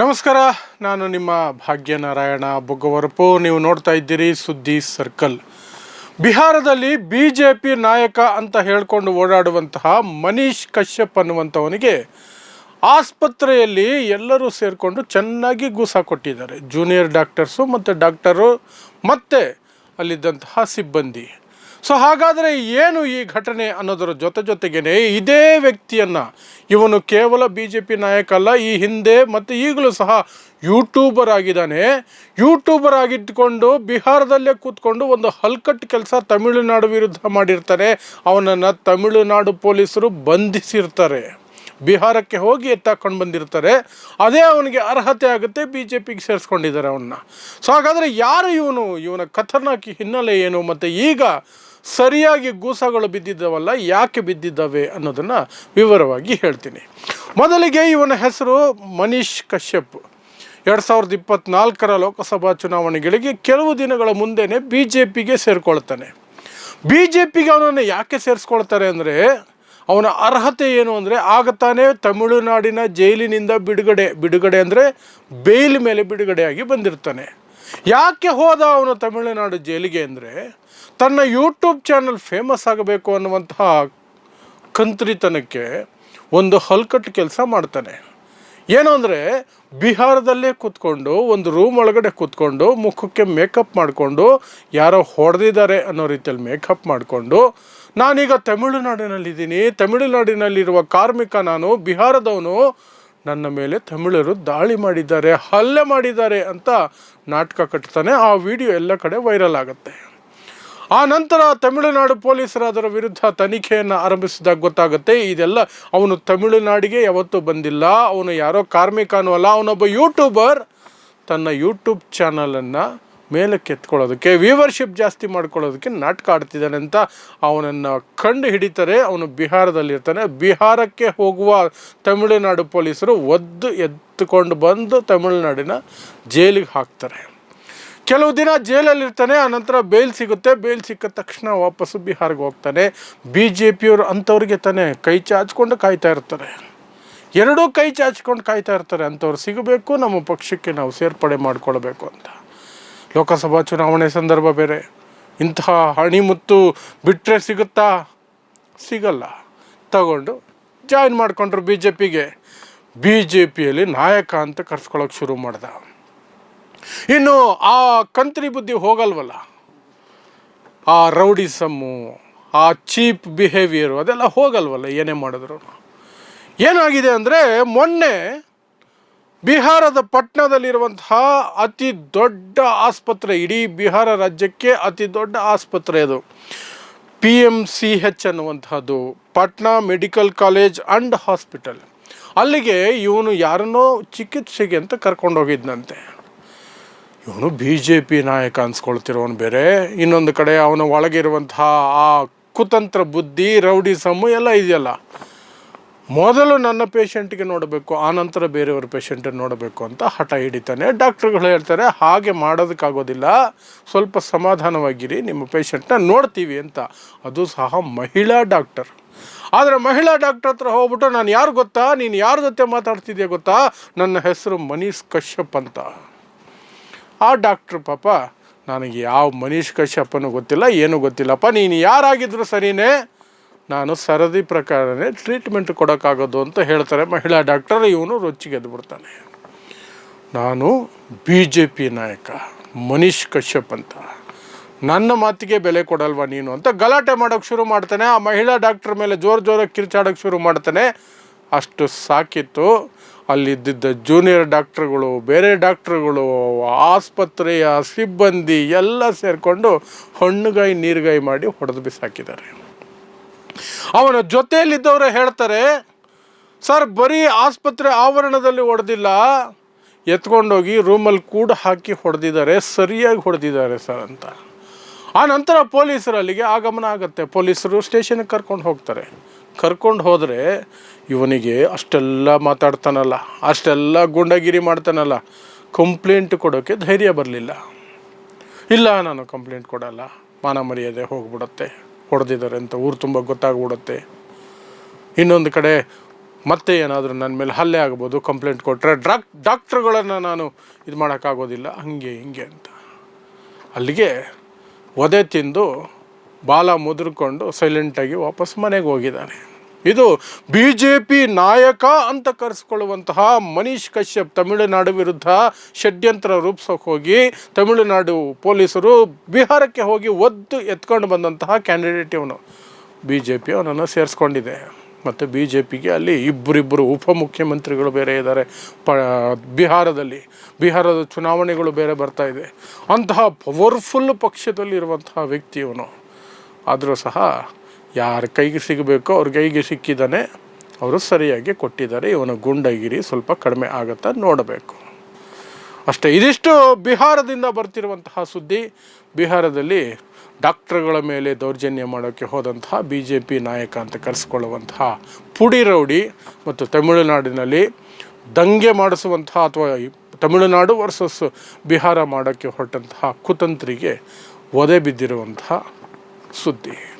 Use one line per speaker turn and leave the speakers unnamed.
ನಮಸ್ಕಾರ, ನಾನು ನಿಮ್ಮ ಭಾಗ್ಯನಾರಾಯಣ ಬೊಗ್ಗವರಪು. ನೀವು ನೋಡ್ತಾ ಇದ್ದೀರಿ ಸುದ್ದಿ ಸರ್ಕಲ್. ಬಿಹಾರದಲ್ಲಿ ಬಿ ಜೆ ಪಿ ನಾಯಕ ಅಂತ ಹೇಳಿಕೊಂಡು ಓಡಾಡುವಂತಹ ಮನೀಶ್ ಕಶ್ಯಪ್ ಅನ್ನುವಂಥವನಿಗೆ ಆಸ್ಪತ್ರೆಯಲ್ಲಿ ಎಲ್ಲರೂ ಸೇರಿಕೊಂಡು ಚೆನ್ನಾಗಿ ಗೂಸ ಕೊಟ್ಟಿದ್ದಾರೆ. ಜೂನಿಯರ್ ಡಾಕ್ಟರ್ಸು ಮತ್ತು ಡಾಕ್ಟರು ಮತ್ತು ಅಲ್ಲಿದ್ದಂತಹ ಸಿಬ್ಬಂದಿ. ಸೊ ಹಾಗಾದರೆ ಏನು ಈ ಘಟನೆ ಅನ್ನೋದರ ಜೊತೆ ಜೊತೆಗೇನೆ ಇದೇ ವ್ಯಕ್ತಿಯನ್ನು, ಇವನು ಕೇವಲ ಬಿ ಜೆ ಪಿ ನಾಯಕ ಅಲ್ಲ, ಈ ಹಿಂದೆ ಮತ್ತು ಈಗಲೂ ಸಹ ಯೂಟ್ಯೂಬರ್ ಆಗಿದ್ದಾನೆ. ಯೂಟ್ಯೂಬರ್ ಆಗಿಟ್ಕೊಂಡು ಬಿಹಾರದಲ್ಲೇ ಕೂತ್ಕೊಂಡು ಒಂದು ಹಲ್ಕಟ್ಟು ಕೆಲಸ ತಮಿಳುನಾಡು ವಿರುದ್ಧ ಮಾಡಿರ್ತಾರೆ. ಅವನನ್ನು ತಮಿಳುನಾಡು ಪೊಲೀಸರು ಬಂಧಿಸಿರ್ತಾರೆ. ಬಿಹಾರಕ್ಕೆ ಹೋಗಿ ಎತ್ತಾಕೊಂಡು ಬಂದಿರ್ತಾರೆ. ಅದೇ ಅವನಿಗೆ ಅರ್ಹತೆ ಆಗುತ್ತೆ ಬಿ ಜೆ ಪಿಗೆ ಸೇರಿಸ್ಕೊಂಡಿದ್ದಾರೆ ಅವನ್ನ. ಸೊ ಹಾಗಾದರೆ ಯಾರು ಇವನು? ಇವನ ಕಥರ್ನಾಕಿ ಹಿನ್ನೆಲೆ ಏನು? ಮತ್ತು ಈಗ ಸರಿಯಾಗಿ ಗೂಸಗಳು ಬಿದ್ದಿದ್ದವಲ್ಲ, ಯಾಕೆ ಬಿದ್ದಿದ್ದಾವೆ ಅನ್ನೋದನ್ನು ವಿವರವಾಗಿ ಹೇಳ್ತೀನಿ. ಮೊದಲಿಗೆ ಇವನ ಹೆಸರು ಮನೀಶ್ ಕಶ್ಯಪ್. ಎರಡು ಸಾವಿರದ ಇಪ್ಪತ್ತ್ನಾಲ್ಕರ ಲೋಕಸಭಾ ಚುನಾವಣೆಗಳಿಗೆ ಕೆಲವು ದಿನಗಳ ಮುಂದೆನೇ ಬಿ ಜೆ ಪಿಗೆ ಸೇರಿಕೊಳ್ತಾನೆ. ಬಿ ಜೆ ಪಿಗೆ ಅವನನ್ನು ಯಾಕೆ ಸೇರಿಸ್ಕೊಳ್ತಾರೆ ಅಂದರೆ, ಅವನ ಅರ್ಹತೆ ಏನು ಅಂದರೆ, ಆಗ ತಾನೇ ತಮಿಳುನಾಡಿನ ಜೈಲಿನಿಂದ ಬಿಡುಗಡೆ ಬಿಡುಗಡೆ ಅಂದರೆ, ಬೇಲ್ ಮೇಲೆ ಬಿಡುಗಡೆಯಾಗಿ ಬಂದಿರ್ತಾನೆ. ಯಾಕೆ ಹೋದ ಅವನು ತಮಿಳುನಾಡು ಜೈಲಿಗೆ ಅಂದರೆ ತನ್ನ ಯೂಟ್ಯೂಬ್ ಚಾನಲ್ ಫೇಮಸ್ ಆಗಬೇಕು ಅನ್ನುವಂತಹ ಕಂತ್ರಿತನಕ್ಕೆ ಒಂದು ಹಲ್ಕಟ್ಟು ಕೆಲಸ ಮಾಡ್ತಾನೆ. ಏನು ಅಂದರೆ ಬಿಹಾರದಲ್ಲೇ ಕೂತ್ಕೊಂಡು, ಒಂದು ರೂಮ್ ಒಳಗಡೆ ಕೂತ್ಕೊಂಡು, ಮುಖಕ್ಕೆ ಮೇಕಪ್ ಮಾಡಿಕೊಂಡು, ಯಾರೋ ಹೊಡೆದಿದ್ದಾರೆ ಅನ್ನೋ ರೀತಿಯಲ್ಲಿ ಮೇಕಪ್ ಮಾಡಿಕೊಂಡು, ನಾನೀಗ ತಮಿಳುನಾಡಿನಲ್ಲಿದ್ದೀನಿ, ತಮಿಳುನಾಡಿನಲ್ಲಿರುವ ಕಾರ್ಮಿಕ ನಾನು, ಬಿಹಾರದವನು ನನ್ನ ಮೇಲೆ ತಮಿಳರು ದಾಳಿ ಮಾಡಿದ್ದಾರೆ, ಹಲ್ಲೆ ಮಾಡಿದ್ದಾರೆ ಅಂತ ನಾಟಕ ಕಟ್ತಾನೆ ಆ ವಿಡಿಯೋ ಎಲ್ಲ ಕಡೆ ವೈರಲ್ ಆಗುತ್ತೆ. ಆ ನಂತರ ತಮಿಳುನಾಡು ಪೊಲೀಸರು ಅದರ ವಿರುದ್ಧ ತನಿಖೆಯನ್ನು ಆರಂಭಿಸಿದಾಗ ಗೊತ್ತಾಗುತ್ತೆ, ಇದೆಲ್ಲ ಅವನು ತಮಿಳುನಾಡಿಗೆ ಯಾವತ್ತೂ ಬಂದಿಲ್ಲ, ಅವನು ಯಾರೋ ಕಾರ್ಮಿಕನೂ ಅಲ್ಲ, ಅವನೊಬ್ಬ ಯೂಟ್ಯೂಬರ್ ತನ್ನ ಯೂಟ್ಯೂಬ್ ಚಾನಲನ್ನು ಮೇಲಕ್ಕೆ ಎತ್ಕೊಳ್ಳೋದಕ್ಕೆ ವ್ಯೂವರ್ಶಿಪ್ ಜಾಸ್ತಿ ಮಾಡ್ಕೊಳ್ಳೋದಕ್ಕೆ ನಾಟಕ ಆಡ್ತಿದ್ದಾನೆ ಅಂತ ಅವನನ್ನು ಕಂಡು ಹಿಡಿತಾರೆ. ಅವನು ಬಿಹಾರದಲ್ಲಿರ್ತಾನೆ ಬಿಹಾರಕ್ಕೆ ಹೋಗುವ ತಮಿಳುನಾಡು ಪೊಲೀಸರು ಒದ್ದು ಎತ್ತುಕೊಂಡು ಬಂದು ತಮಿಳುನಾಡಿನ ಜೈಲಿಗೆ ಹಾಕ್ತಾರೆ. ಕೆಲವು ದಿನ ಜೈಲಲ್ಲಿರ್ತಾನೆ ಆನಂತರ ಬೇಲ್ ಸಿಗುತ್ತೆ. ಬೇಲ್ ಸಿಕ್ಕ ತಕ್ಷಣ ವಾಪಸ್ಸು ಬಿಹಾರ್ಗೆ ಹೋಗ್ತಾನೆ. ಬಿ ಜೆ ಪಿಯವರು ಅಂಥವ್ರಿಗೆ ತಾನೇ ಕೈ ಚಾಚ್ಕೊಂಡು ಕಾಯ್ತಾ ಇರ್ತಾರೆ. ಎರಡೂ ಕೈ ಚಾಚ್ಕೊಂಡು ಕಾಯ್ತಾ ಇರ್ತಾರೆ. ಅಂಥವ್ರು ಸಿಗಬೇಕು, ನಮ್ಮ ಪಕ್ಷಕ್ಕೆ ನಾವು ಸೇರ್ಪಡೆ ಮಾಡಿಕೊಳ್ಬೇಕು ಅಂತ. ಲೋಕಸಭಾ ಚುನಾವಣೆ ಸಂದರ್ಭ ಬೇರೆ. ಇಂತಹ ಹಣಿಮುತ್ತು ಬಿಟ್ಟರೆ ಸಿಗುತ್ತಾ? ಸಿಗಲ್ಲ. ತಗೊಂಡು ಜಾಯಿನ್ ಮಾಡಿಕೊಂಡ್ರು ಬಿ ಜೆ ಪಿಗೆ ಬಿ ಜೆ ಪಿಯಲ್ಲಿ ನಾಯಕ ಅಂತ ಕರ್ಸ್ಕೊಳಕ್ಕೆ ಶುರು ಮಾಡ್ದ. ಇನ್ನು ಆ ಕಂತ್ರಿ ಬುದ್ಧಿ ಹೋಗಲ್ವಲ್ಲ? ಆ ರೌಡಿಸಮ್ಮು, ಆ ಚೀಪ್ ಬಿಹೇವಿಯರು ಅದೆಲ್ಲ ಹೋಗಲ್ವಲ್ಲ ಏನೇ ಮಾಡಿದ್ರು ಏನಾಗಿದೆ ಅಂದರೆ ಮೊನ್ನೆ ಬಿಹಾರದ ಪಟ್ನಾದಲ್ಲಿರುವಂತಹ ಅತಿ ದೊಡ್ಡ ಆಸ್ಪತ್ರೆ, ಇಡೀ ಬಿಹಾರ ರಾಜ್ಯಕ್ಕೆ ಅತಿ ದೊಡ್ಡ ಆಸ್ಪತ್ರೆ ಅದು. ಪಿ ಎಂ ಸಿ ಹೆಚ್ ಅನ್ನುವಂಥದ್ದು Patna medical college and hospital. ಅಲ್ಲಿಗೆ ಇವನು ಯಾರನ್ನೋ ಚಿಕಿತ್ಸೆಗೆ ಅಂತ ಕರ್ಕೊಂಡು ಹೋಗಿದ್ನಂತೆ ಇವನು ಬಿ ಜೆ ಪಿ ನಾಯಕ ಅನ್ಸ್ಕೊಳ್ತಿರೋನು ಬೇರೆ. ಇನ್ನೊಂದು ಕಡೆ ಅವನ ಒಳಗಿರುವಂತಹ ಆ ಕುತಂತ್ರ ಬುದ್ಧಿ ರೌಡಿಸಮ್ಮು ಎಲ್ಲ ಇದೆಯಲ್ಲ. ಮೊದಲು ನನ್ನ ಪೇಷಂಟ್ಗೆ ನೋಡಬೇಕು ಆನಂತರ ಬೇರೆಯವ್ರ ಪೇಷಂಟನ್ನು ನೋಡಬೇಕು ಅಂತ ಹಠ ಹಿಡಿತಾನೆ. ಡಾಕ್ಟ್ರುಗಳು ಹೇಳ್ತಾರೆ, ಹಾಗೆ ಮಾಡೋದಕ್ಕಾಗೋದಿಲ್ಲ. ಸ್ವಲ್ಪ ಸಮಾಧಾನವಾಗಿರಿ, ನಿಮ್ಮ ಪೇಷಂಟ್ನ ನೋಡ್ತೀವಿ ಅಂತ. ಅದು ಸಹ ಮಹಿಳಾ ಡಾಕ್ಟರ್. ಆದರೆ ಮಹಿಳಾ ಡಾಕ್ಟರ್ ಹತ್ರ ಹೋಗ್ಬಿಟ್ಟು ನಾನು ಯಾರು ಗೊತ್ತಾ? ನೀನು ಯಾರ ಜೊತೆ ಮಾತಾಡ್ತಿದ್ಯಾ ಗೊತ್ತಾ? ನನ್ನ ಹೆಸರು ಮನೀಶ್ ಕಶ್ಯಪ್ ಅಂತ. ಆ ಡಾಕ್ಟ್ರ್ ಪಾಪ, ನನಗೆ ಯಾವ ಮನೀಶ್ ಕಶ್ಯಪ್ಪನೂ ಗೊತ್ತಿಲ್ಲ, ಏನೂ ಗೊತ್ತಿಲ್ಲಪ್ಪ. ನೀನು ಯಾರಾಗಿದ್ರು ಸರಿನೇ? ನಾನು ಸರದಿ ಪ್ರಕಾರನೇ ಟ್ರೀಟ್ಮೆಂಟ್ ಕೊಡೋಕ್ಕಾಗೋದು ಅಂತ ಹೇಳ್ತಾರೆ. ಮಹಿಳಾ ಡಾಕ್ಟರ್ ಇವನು ರೊಚ್ಚಿಗೆದ್ದು ಬಿಡ್ತಾನೆ. ನಾನು ಬಿ ಜೆ ಪಿ ನಾಯಕ, ಮನೀಶ್ ಕಶ್ಯಪ್ ಅಂತ. ನನ್ನ ಮಾತಿಗೆ ಬೆಲೆ ಕೊಡಲ್ವಾ ನೀನು ಅಂತ ಗಲಾಟೆ ಮಾಡೋಕ್ಕೆ ಶುರು ಮಾಡ್ತಾನೆ. ಆ ಮಹಿಳಾ ಡಾಕ್ಟರ್ ಮೇಲೆ ಜೋರು ಜೋರಾಗಿ ಕಿರ್ಚಾಡೋಕ್ಕೆ ಶುರು ಮಾಡ್ತಾನೆ. ಅಷ್ಟು ಸಾಕಿತ್ತು. ಅಲ್ಲಿದ್ದಿದ್ದ ಜೂನಿಯರ್ ಡಾಕ್ಟ್ರುಗಳು ಬೇರೆ ಡಾಕ್ಟ್ರುಗಳು ಆಸ್ಪತ್ರೆಯ ಸಿಬ್ಬಂದಿ ಎಲ್ಲ ಸೇರಿಕೊಂಡು ಹಣ್ಣುಗಾಯಿ, ನೀರುಗಾಯಿ ಮಾಡಿ ಹೊಡೆದು ಬಿಸಾಕಿದ್ದಾರೆ. ಅವನ ಜೊತೆಯಲ್ಲಿದ್ದವರು ಹೇಳ್ತಾರೆ, ಸರ್, ಬರೀ ಆಸ್ಪತ್ರೆ ಆವರಣದಲ್ಲಿ ಹೊಡೆದಿಲ್ಲ. ಎತ್ಕೊಂಡೋಗಿ ರೂಮಲ್ಲಿ ಕೂಡ ಹಾಕಿ ಹೊಡೆದಿದ್ದಾರೆ, ಸರಿಯಾಗಿ ಹೊಡೆದಿದ್ದಾರೆ ಸರ್ ಅಂತ. ಆ ನಂತರ ಪೊಲೀಸರು ಅಲ್ಲಿಗೆ ಆಗಮನ ಆಗುತ್ತೆ. ಪೊಲೀಸರು ಸ್ಟೇಷನ್ಗೆ ಕರ್ಕೊಂಡು ಹೋಗ್ತಾರೆ. ಕರ್ಕೊಂಡು ಹೋದರೆ ಇವನಿಗೆ ಅಷ್ಟೆಲ್ಲ ಮಾತಾಡ್ತಾನಲ್ಲ, ಅಷ್ಟೆಲ್ಲ ಗುಂಡಗಿರಿ ಮಾಡ್ತಾನಲ್ಲ, ಕಂಪ್ಲೇಂಟ್ ಕೊಡೋಕ್ಕೆ ಧೈರ್ಯ ಬರಲಿಲ್ಲ. ಇಲ್ಲ, ನಾನು ಕಂಪ್ಲೇಂಟ್ ಕೊಡಲ್ಲ, ಮಾನ ಮರ್ಯಾದೆ ಹೋಗ್ಬಿಡುತ್ತೆ. ಹೊಡೆದಿದ್ದಾರೆ ಅಂತ ಊರು ತುಂಬ ಗೊತ್ತಾಗ್ಬಿಡುತ್ತೆ. ಇನ್ನೊಂದು ಕಡೆ ಮತ್ತೆ ಏನಾದರೂ ನನ್ನ ಮೇಲೆ ಹಲ್ಲೆ ಆಗ್ಬೋದು ಕಂಪ್ಲೇಂಟ್ ಕೊಟ್ಟರೆ ಡಾಕ್ ಡಾಕ್ಟ್ರುಗಳನ್ನು ನಾನು ಇದು ಮಾಡೋಕ್ಕಾಗೋದಿಲ್ಲ, ಹಂಗೆ ಹಿಂಗೆ ಅಂತ. ಅಲ್ಲಿಗೆ ಒದೆ ತಿಂದು ಬಾಲ ಮುದುರ್ಕೊಂಡು ಸೈಲೆಂಟಾಗಿ ವಾಪಸ್ ಮನೆಗೆ ಹೋಗಿದ್ದಾನೆ ಇದು ಬಿ ಜೆ ಪಿ ನಾಯಕ ಅಂತ ಕರೆಸ್ಕೊಳ್ಳುವಂತಹ ಮನೀಶ್ ಕಶ್ಯಪ್ ತಮಿಳುನಾಡು ವಿರುದ್ಧ ಷಡ್ಯಂತ್ರ ರೂಪಿಸೋಕೆ ಹೋಗಿ ತಮಿಳುನಾಡು ಪೊಲೀಸರು ಬಿಹಾರಕ್ಕೆ ಹೋಗಿ ಒದ್ದು ಎತ್ಕೊಂಡು ಬಂದಂತಹ ಕ್ಯಾಂಡಿಡೇಟ್ ಇವನು. ಬಿ ಜೆ ಪಿ ಅವನನ್ನು ಸೇರಿಸ್ಕೊಂಡಿದೆ. ಮತ್ತು ಬಿ ಜೆ ಪಿಗೆ ಅಲ್ಲಿ ಇಬ್ಬರಿಬ್ಬರು ಉಪಮುಖ್ಯಮಂತ್ರಿಗಳು ಬೇರೆ ಇದ್ದಾರೆ. ಪ, ಬಿಹಾರದಲ್ಲಿ, ಬಿಹಾರದ ಚುನಾವಣೆಗಳು ಬೇರೆ ಬರ್ತಾ ಇದೆ. ಅಂತಹ ಪವರ್ಫುಲ್ ಪಕ್ಷದಲ್ಲಿರುವಂತಹ ವ್ಯಕ್ತಿ ಇವನು. ಆದರೂ ಸಹ ಯಾರ ಕೈಗೆ ಸಿಗಬೇಕೋ ಅವ್ರ ಕೈಗೆ ಸಿಕ್ಕಿದ್ದಾನೆ ಅವರು ಸರಿಯಾಗಿ ಕೊಟ್ಟಿದ್ದಾರೆ. ಇವನ ಗುಂಡಗಿರಿ ಸ್ವಲ್ಪ ಕಡಿಮೆ ಆಗುತ್ತಾ ನೋಡಬೇಕು. ಅಷ್ಟೇ, ಇದಿಷ್ಟು ಬಿಹಾರದಿಂದ ಬರ್ತಿರುವಂತಹ ಸುದ್ದಿ. ಬಿಹಾರದಲ್ಲಿ ಡಾಕ್ಟರ್ಗಳ ಮೇಲೆ ದೌರ್ಜನ್ಯ ಮಾಡೋಕ್ಕೆ ಹೋದಂತಹ ಬಿ ಜೆ ಪಿ ನಾಯಕ ಅಂತ ಕರೆಸ್ಕೊಳ್ಳುವಂತಹ ಪುಡಿ ರೌಡಿ ಮತ್ತು ತಮಿಳುನಾಡಿನಲ್ಲಿ ದಂಗೆ ಮಾಡಿಸುವಂತಹ ಅಥವಾ ತಮಿಳುನಾಡು ವರ್ಸಸ್ ಬಿಹಾರ ಮಾಡೋಕ್ಕೆ ಹೊರಟಂತಹ ಕುತಂತ್ರಿಗೆ ಒದೆ ಬಿದ್ದಿರುವಂತಹ ಸುದ್ದಿ.